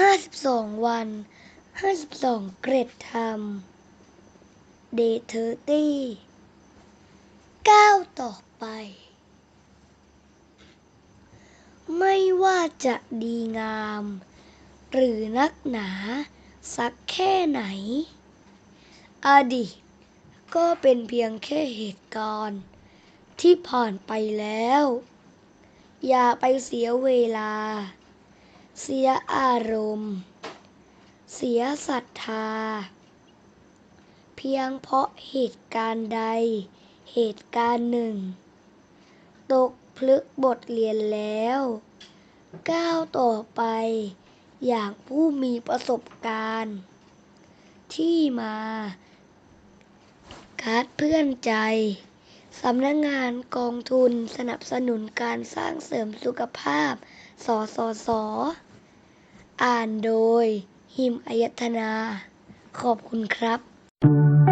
52วัน52เกรดธรรมเดย์เทอร์ตี้ก้าวต่อไป ไม่ว่าจะดีงาม หรือนักหนาสักแค่ไหน อดีตก็เป็นเพียงแค่เหตุการณ์ ที่ผ่านไปแล้ว อย่าไปเสียเวลา เสียอารมณ์ เสียศรัทธา เพียงเพราะเหตุการณ์ใด เหตุการณ์หนึ่ง ตกพลึกบทเรียนแล้ว ก้าวต่อไป อย่างผู้มีประสบการณ์ ที่มา การ์ดเพื่อนใจ สำนักงานกองทุนสนับสนุนการสร้างเสริมสุขภาพ สสส อ่านโดย หิมอายตนา ขอบคุณครับ